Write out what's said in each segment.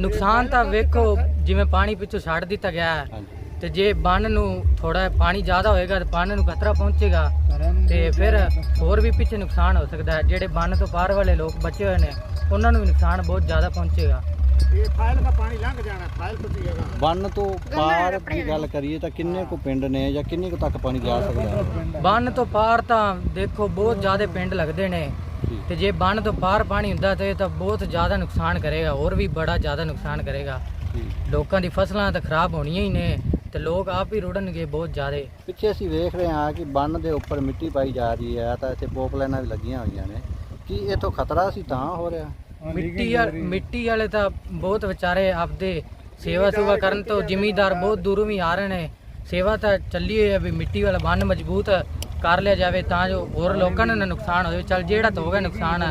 ਨੁਕਸਾਨ ਤਾਂ ਵੇਖੋ ਜਿਵੇਂ ਪਾਣੀ ਪਿੱਛੋਂ ਛੱਡ ਦਿੱਤਾ ਗਿਆ ਹੈ। ਤੇ ਜੇ ਬੰਨ ਨੂੰ ਥੋੜਾ ਪਾਣੀ ਜ਼ਿਆਦਾ ਹੋਏਗਾ ਤੇ ਬੰਨ ਨੂੰ ਖਤਰਾ ਪਹੁੰਚੇਗਾ ਤੇ ਫਿਰ ਹੋਰ ਵੀ ਪਿੱਛੇ ਨੁਕਸਾਨ ਹੋ ਸਕਦਾ ਹੈ। ਜਿਹੜੇ ਬੰਨ ਤੋਂ ਪਾਰ ਵਾਲੇ ਲੋਕ ਬਚੇ ਹੋਏ ਨੇ ਉਹਨਾਂ ਨੂੰ ਵੀ ਨੁਕਸਾਨ ਬਹੁਤ ਜ਼ਿਆਦਾ ਪਹੁੰਚੇਗਾ। ਇਹ ਫਾਇਲ ਦਾ ਪਾਣੀ ਲੰਘ ਜਾਣਾ ਫਾਇਲ ਜਗ੍ਹਾ ਬੰਨ ਤੋਂ ਪਾਰ ਦੀ ਗੱਲ ਕਰੀਏ ਤਾਂ ਕਿੰਨੇ ਕੁ ਪਿੰਡ ਨੇ ਜਾਂ ਕਿੰਨੇ ਕੁ ਤੱਕ ਪਾਣੀ ਜਾ ਸਕਦਾ ਬੰਨ ਤੋਂ ਪਾਰ ਤਾਂ ਦੇਖੋ ਬਹੁਤ ਜ਼ਿਆਦਾ ਪਿੰਡ ਲੱਗਦੇ ਨੇ। ਤੇ ਜੇ ਬੰਨ ਤੋਂ ਪਾਰ ਪਾਣੀ ਹੁੰਦਾ ਤੇ ਇਹ ਤਾਂ ਬਹੁਤ ਜ਼ਿਆਦਾ ਨੁਕਸਾਨ ਕਰੇਗਾ ਹੋਰ ਵੀ ਬੜਾ ਜ਼ਿਆਦਾ ਨੁਕਸਾਨ ਕਰੇਗਾ। ਲੋਕਾਂ ਦੀ ਫਸਲਾਂ ਤਾਂ ਖਰਾਬ ਹੋਣੀਆਂ ਹੀ ਨੇ ਤੇ ਲੋਕ ਆਪ ਹੀ ਰੁੜਨਗੇ ਬਹੁਤ ਜ਼ਿਆਦਾ। ਪਿੱਛੇ ਅਸੀਂ ਵੇਖ ਰਹੇ ਹਾਂ ਕਿ ਬੰਨ ਦੇ ਉੱਪਰ ਮਿੱਟੀ ਪਾਈ ਜਾ ਰਹੀ ਹੈ ਤਾਂ ਇੱਥੇ ਪੋਪ ਲਾਈਨਾਂ ਵੀ ਲੱਗੀਆਂ ਹੋਈਆਂ ਨੇ। ਕੀ ਇਹ ਤੋਂ ਖਤਰਾ ਸੀ ਤਾਂ ਹੋ ਰਿਹਾ? ਮਿੱਟੀ ਵਾਲ- ਮਿੱਟੀ ਵਾਲੇ ਤਾਂ ਬਹੁਤ ਵਿਚਾਰੇ ਆਪਦੇ ਸੇਵਾ ਸੁਵਾ ਕਰਨ ਤੋਂ ਜ਼ਿਮੀਦਾਰ ਬਹੁਤ ਦੂਰੋਂ ਵੀ ਆ ਰਹੇ ਨੇ। ਸੇਵਾ ਤਾਂ ਚੱਲੀ ਹੋਈ ਹੈ ਵੀ ਮਿੱਟੀ ਵਾਲਾ ਬੰਨ ਮਜ਼ਬੂਤ ਕਰ ਲਿਆ ਜਾਵੇ ਤਾਂ ਜੋ ਹੋਰ ਲੋਕਾਂ ਨੂੰ ਨਾ ਨੁਕਸਾਨ ਹੋਵੇ। ਚੱਲ ਜਿਹੜਾ ਤਾਂ ਹੋ ਗਿਆ ਨੁਕਸਾਨ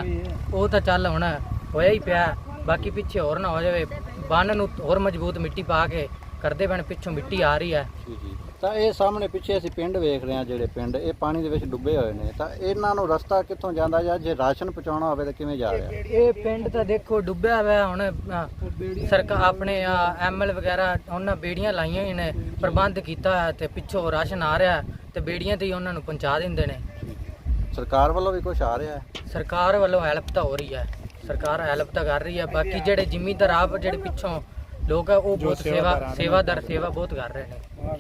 ਉਹ ਤਾਂ ਚੱਲ ਹੁਣ ਹੋਇਆ ਹੀ ਪਿਆ। ਬਾਕੀ ਪਿੱਛੇ ਹੋਰ ਨਾ ਹੋ ਜਾਵੇ। ਬੰਨ ਨੂੰ ਹੋਰ ਮਜ਼ਬੂਤ ਮਿੱਟੀ ਪਾ ਕੇ ਕਰਦੇ ਬਣ ਪਿੱਛੋਂ ਮਿੱਟੀ ਆ ਰਹੀ ਹੈ। ਤਾਂ ਇਹ ਸਾਹਮਣੇ ਪਿੱਛੇ ਅਸੀਂ ਪਿੰਡ ਵੇਖ ਰਹੇ ਹਾਂ ਜਿਹੜੇ ਪਿੰਡ ਇਹ ਪਾਣੀ ਦੇ ਵਿੱਚ ਡੁੱਬੇ ਹੋਏ ਨੇ। ਤਾਂ ਇਹਨਾਂ ਨੂੰ ਰਸਤਾ ਕਿੱਥੋਂ ਜਾਂਦਾ ਜਾਂ ਜੇ ਰਾਸ਼ਨ ਪਹੁੰਚਾਉਣਾ ਹੋਵੇ ਤਾਂ ਕਿਵੇਂ ਜਾ ਰਿਹਾ? ਇਹ ਪਿੰਡ ਤਾਂ ਦੇਖੋ ਡੁੱਬਿਆ ਹੋਇਆ ਹੁਣ ਸਰਕਾਰ ਆਪਣੇ ਐਮਐਲ ਵਗੈਰਾ ਉਹਨਾਂ ਬੇੜੀਆਂ ਲਾਈਆਂ ਹੋਈਆਂ ਨੇ ਪ੍ਰਬੰਧ ਕੀਤਾ ਹੋਇਆ ਤੇ ਪਿੱਛੋਂ ਰਾਸ਼ਨ ਆ ਰਿਹਾ। ਤੇ ਬੇੜੀਆਂ ਤੇ ਹੀ ਉਹਨਾਂ ਨੂੰ ਪਹੁੰਚਾ ਦਿੰਦੇ ਨੇ। ਸਰਕਾਰ ਵੱਲੋਂ ਵੀ ਕੁਝ ਆ ਰਿਹਾ ਹੈ? ਸਰਕਾਰ ਵੱਲੋਂ ਹੈਲਪ ਤਾਂ ਹੋ ਰਹੀ ਹੈ। ਸਰਕਾਰ ਹੈਲਪ ਤਾਂ ਕਰ ਰਹੀ ਹੈ। ਬਾਕੀ ਜਿਹੜੇ ਜ਼ਿਮੀਂਦਾਰ ਆਪ ਜਿਹੜੇ ਪਿੱਛੋਂ ਲੋਕ ਆ ਉਹ ਬਹੁਤ ਸੇਵਾ ਸੇਵਾਦਾਰ ਸੇਵਾ ਬਹੁਤ ਕਰ ਰਹੇ ਨੇ।